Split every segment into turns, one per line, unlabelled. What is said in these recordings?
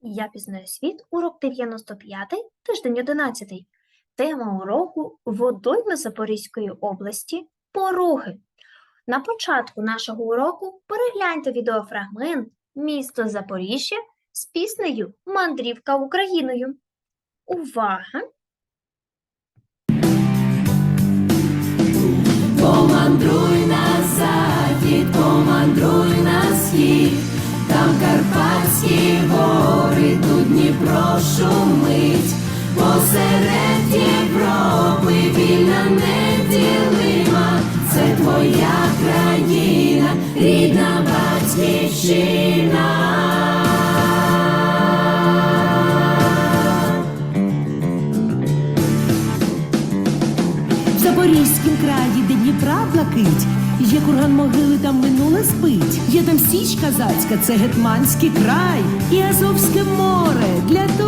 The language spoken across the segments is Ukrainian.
Я пізнаю світ, урок 95, тиждень 11. Тема уроку водойми Запорізької області Пороги. На початку нашого уроку перегляньте відеофрагмент Місто Запоріжжя з піснею Мандрівка Україною. Увага!
Помандруй на захід, помандруй на схід, там Карпатські Дніпро шумить, посеред Європи вільна неділима, це твоя країна, рідна батьківщина.
В Запорізькім краї, де Дніпра блакить, є курган могили, там минуле спить. Є там Січ Казацька, це Гетманський край, і Азовське море для туристів.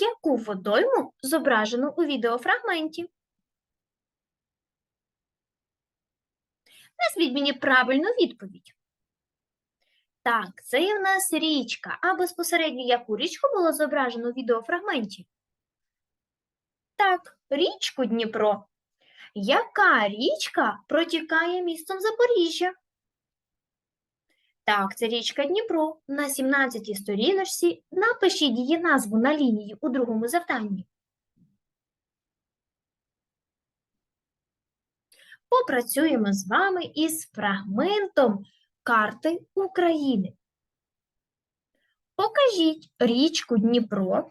Яку водойму зображено у відеофрагменті? Назвіть мені правильну відповідь. Так, це в нас річка, а безпосередньо яку річку було зображено у відеофрагменті? Так, річку Дніпро. Яка річка протікає містом Запоріжжя? Так, це річка Дніпро. На 17-й сторіночці напишіть її назву на лінії у другому завданні. Попрацюємо з вами із фрагментом карти України. Покажіть річку Дніпро.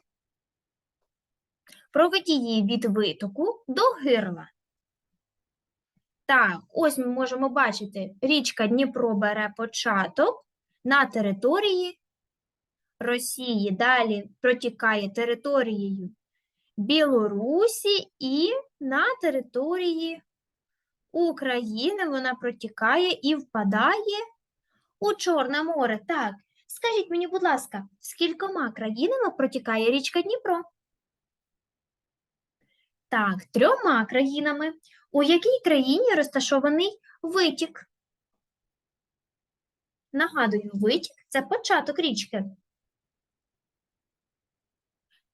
Проведіть її від витоку до гирла. Так, ось ми можемо бачити, річка Дніпро бере початок на території Росії, далі протікає територією Білорусі і на території України вона протікає і впадає у Чорне море. Так, скажіть мені, будь ласка, скількома країнами протікає річка Дніпро? Так, трьома країнами. У якій країні розташований витік? Нагадую, витік це початок річки.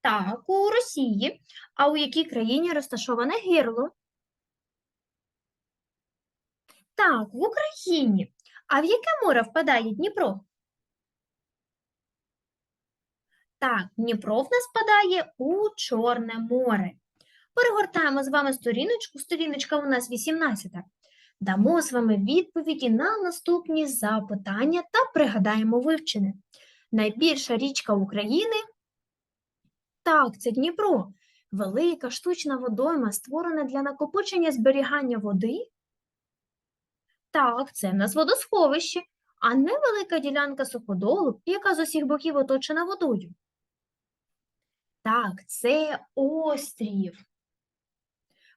Так, у Росії. А у якій країні розташоване гирло? Так, в Україні. А в яке море впадає Дніпро? Так, Дніпро в нас впадає у Чорне море. Перегортаємо з вами сторіночку, сторіночка у нас 18. Дамо з вами відповіді на наступні запитання та пригадаємо вивчене. Найбільша річка України? Так, це Дніпро. Велика штучна водойма, створена для накопичення зберігання води? Так, це в нас водосховище, а невелика ділянка суходолу, яка з усіх боків оточена водою. Так, це острів.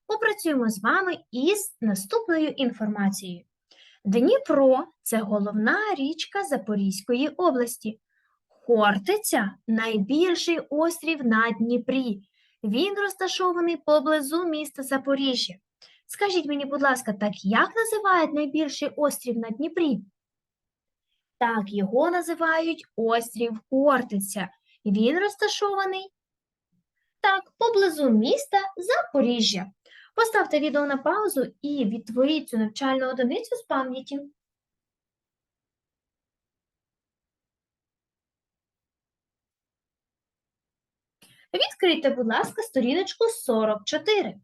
Попрацюємо з вами із наступною інформацією. Дніпро це головна річка Запорізької області. Хортиця найбільший острів на Дніпрі. Він розташований поблизу міста Запоріжжя. Скажіть мені, будь ласка, так як називають найбільший острів на Дніпрі? Так, його називають острів Хортиця. Він розташований так, поблизу міста Запоріжжя. Поставте відео на паузу і відтворіть цю навчальну одиницю з пам'яті. Відкрийте, будь ласка, сторіночку 44.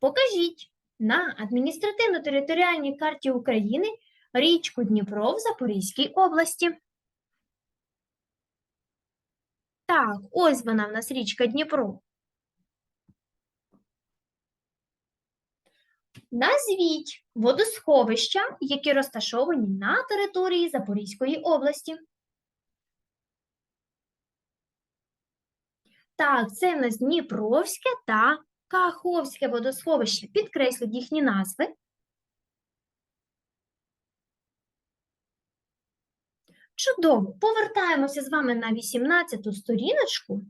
Покажіть на адміністративно-територіальній карті України річку Дніпро в Запорізькій області? Так, ось вона в нас річка Дніпро. Назвіть водосховища, які розташовані на території Запорізької області. Так, це в нас Дніпровське та Каховське водосховище. Підкресліть їхні назви. Чудово! Повертаємося з вами на 18-ту сторіночку.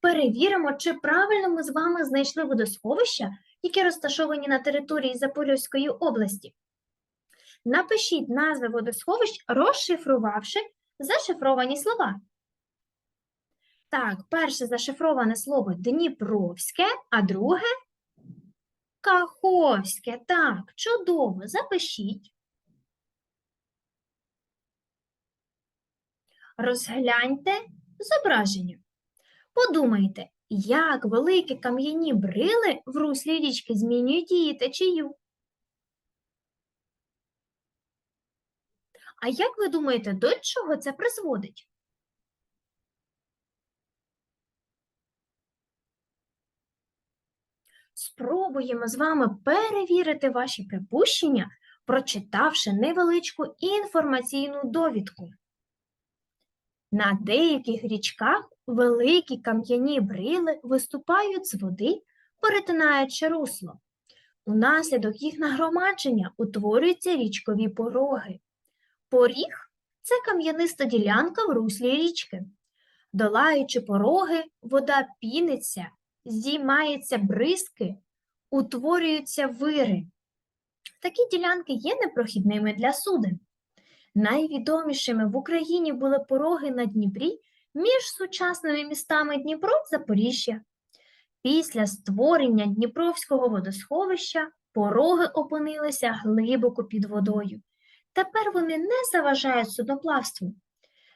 Перевіримо, чи правильно ми з вами знайшли водосховища, які розташовані на території Запорізької області. Напишіть назви водосховищ, розшифрувавши зашифровані слова. Так, перше зашифроване слово Дніпровське, а друге Каховське. Так, чудово, запишіть. Розгляньте зображення. Подумайте, як великі кам'яні брили в руслі річки змінюють її течію. А як ви думаєте, до чого це призводить? Спробуємо з вами перевірити ваші припущення, прочитавши невеличку інформаційну довідку. На деяких річках великі кам'яні брили виступають з води, перетинаючи русло. Унаслідок їх нагромадження утворюються річкові пороги. Поріг це кам'яниста ділянка в руслі річки. Долаючи пороги, вода піниться, здіймаються бризки, утворюються вири. Такі ділянки є непрохідними для суден. Найвідомішими в Україні були пороги на Дніпрі між сучасними містами Дніпро Запоріжжя. Після створення Дніпровського водосховища пороги опинилися глибоко під водою. Тепер вони не заважають судноплавству.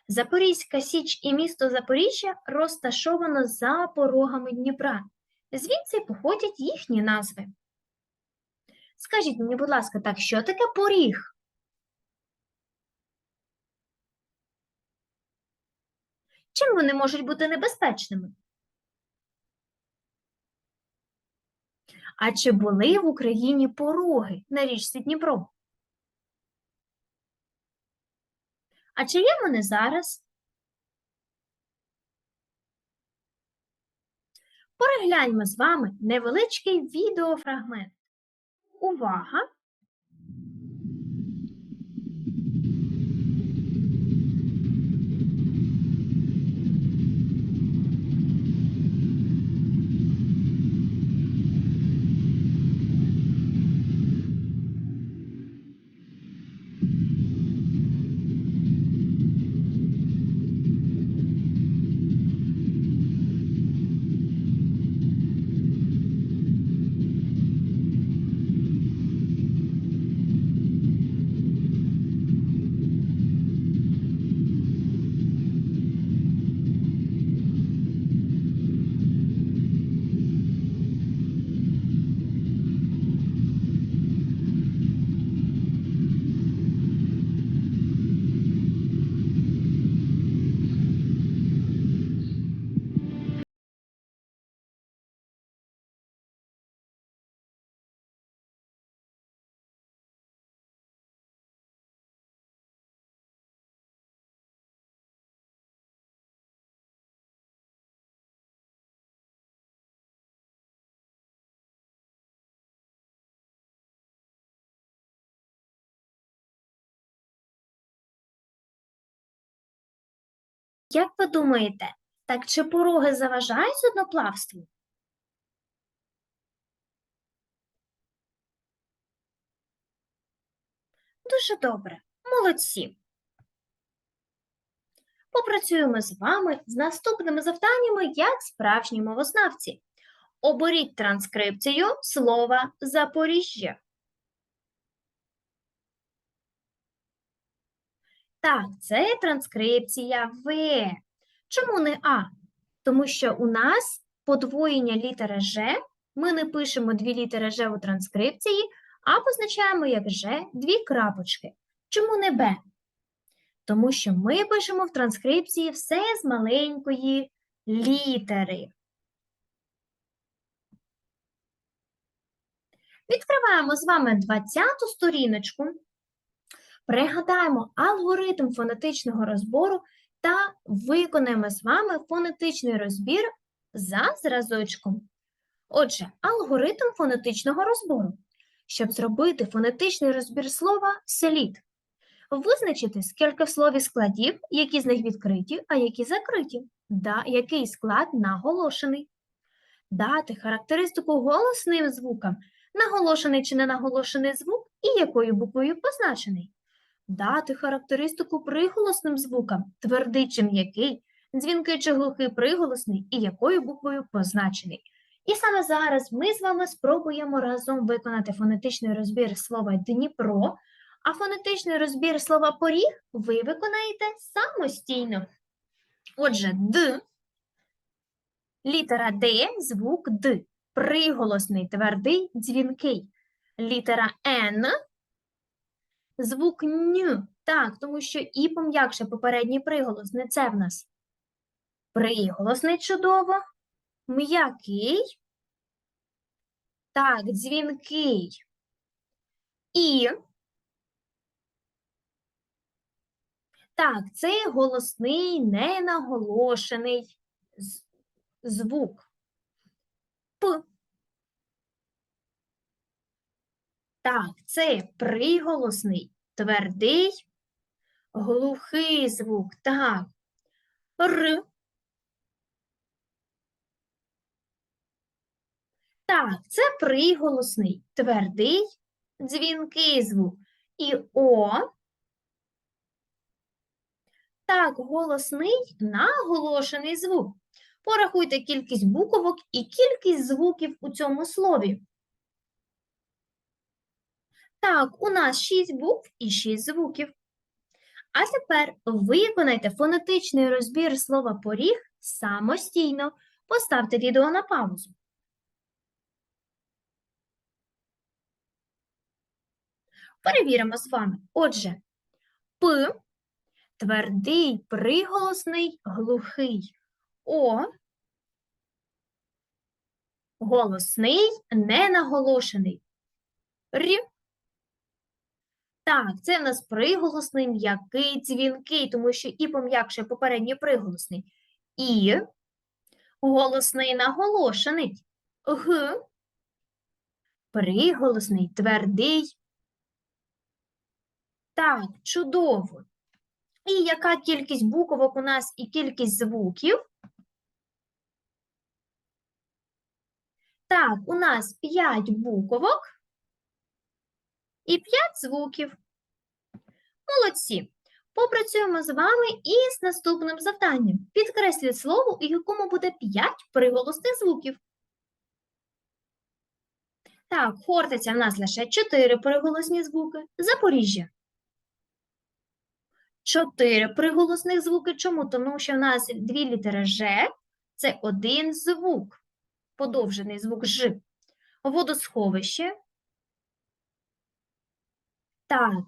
Запорізька Січ і місто Запоріжжя розташовано за порогами Дніпра. Звідси походять їхні назви. Скажіть мені, будь ласка, так що таке поріг? Чим вони можуть бути небезпечними? А чи були в Україні пороги на річці Дніпро? А чи є вони зараз? Перегляньмо з вами невеличкий відеофрагмент. Увага! Як ви думаєте, так чи пороги заважають судноплавству? Дуже добре, молодці. Попрацюємо з вами з наступними завданнями як справжні мовознавці. Оберіть транскрипцію слова Запоріжжя. Так, це транскрипція В. Чому не А? Тому що у нас подвоєння літери Ж, ми не пишемо дві літери Ж у транскрипції, а позначаємо як Ж дві крапочки. Чому не Б? Тому що ми пишемо в транскрипції все з маленької літери. Відкриваємо з вами 20-ту сторіночку. Пригадаємо алгоритм фонетичного розбору та виконаємо з вами фонетичний розбір за зразочком. Отже, алгоритм фонетичного розбору. Щоб зробити фонетичний розбір слова, слід визначити, скільки в слові складів, які з них відкриті, а які закриті, да, який склад наголошений, дати характеристику голосним звукам, наголошений чи не наголошений звук і якою буквою позначений, дати характеристику приголосним звукам, твердий чи м'який, дзвінкий чи глухий приголосний і якою буквою позначений. І саме зараз ми з вами спробуємо разом виконати фонетичний розбір слова Дніпро, а фонетичний розбір слова поріг ви виконаєте самостійно. Отже, Д, літера Д, звук Д, приголосний, твердий, дзвінкий. Літера Н, звук Н, так, тому що і пом'якше попередній приголос, не це в нас. Приголосний чудово, м'який, так, дзвінкий. І Так, це голосний, ненаголошений звук. П. Так, це приголосний, твердий, глухий звук. Так. Р. Так, це приголосний, твердий, дзвінкий звук. І О. Так, голосний наголошений звук. Порахуйте кількість буквок і кількість звуків у цьому слові. Так, у нас 6 букв і 6 звуків. А тепер виконайте фонетичний розбір слова поріг самостійно. Поставте відео на паузу. Перевіримо з вами. Отже, П твердий, приголосний, глухий. О. Голосний, ненаголошений. Р. Так, це в нас приголосний, м'який, дзвінкий, тому що і пом'якше попередній приголосний. І. Голосний наголошений. Г. Приголосний, твердий. Так, чудово. І яка кількість буквок у нас і кількість звуків? Так, у нас 5 буквок і 5 звуків. Молодці. Попрацюємо з вами із наступним завданням. Підкресліть слово, у якому буде 5 приголосних звуків. Так, Хортиця в нас лише 4 приголосні звуки. Запоріжжя. Чотири приголосних звуки. Чому? Тому що в нас дві літери Ж – це один звук, подовжений звук Ж. Водосховище. Так.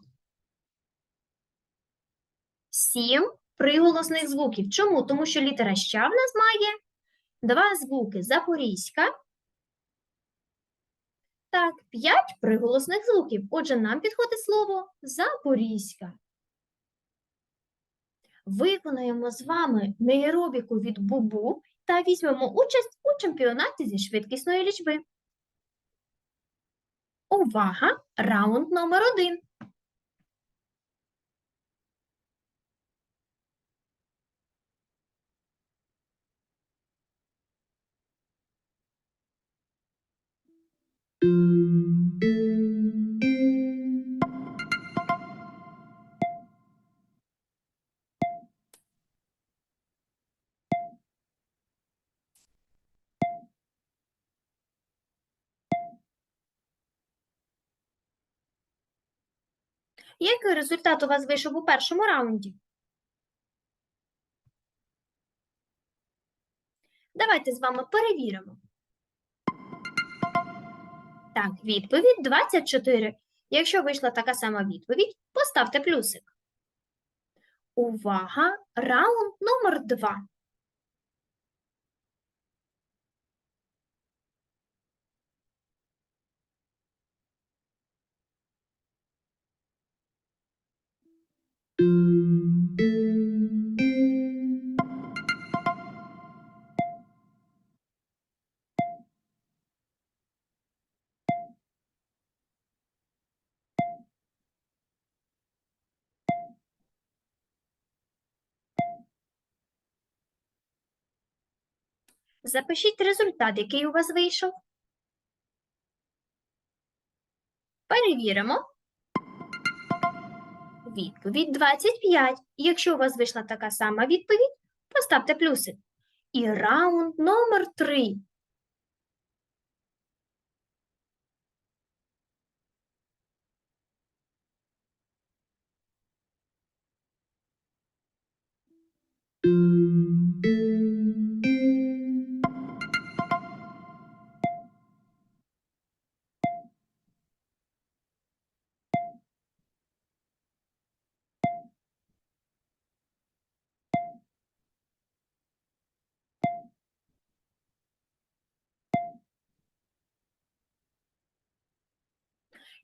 Сім приголосних звуків. Чому? Тому що літера Щ в нас має два звуки. Запорізька. Так, п'ять приголосних звуків. Отже, нам підходить слово Запорізька. Виконаємо з вами нейробіку від Бубу та візьмемо участь у чемпіонаті зі швидкісної лічби. Увага! Раунд номер один. Який результат у вас вийшов у першому раунді? Давайте з вами перевіримо. Так, відповідь 24. Якщо вийшла така сама відповідь, поставте плюсик. Увага! Раунд номер 2. Запишіть результат, який у вас вийшов. Перевіримо. Відповідь 25. Якщо у вас вийшла така сама відповідь, поставте плюсик. І раунд номер 3.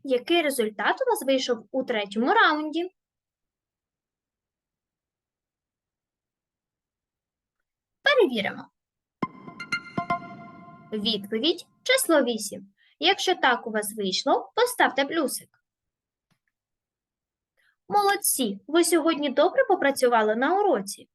Який результат у вас вийшов у третьому раунді? Перевіримо. Відповідь число 8. Якщо так у вас вийшло, поставте плюсик. Молодці! Ви сьогодні добре попрацювали на уроці.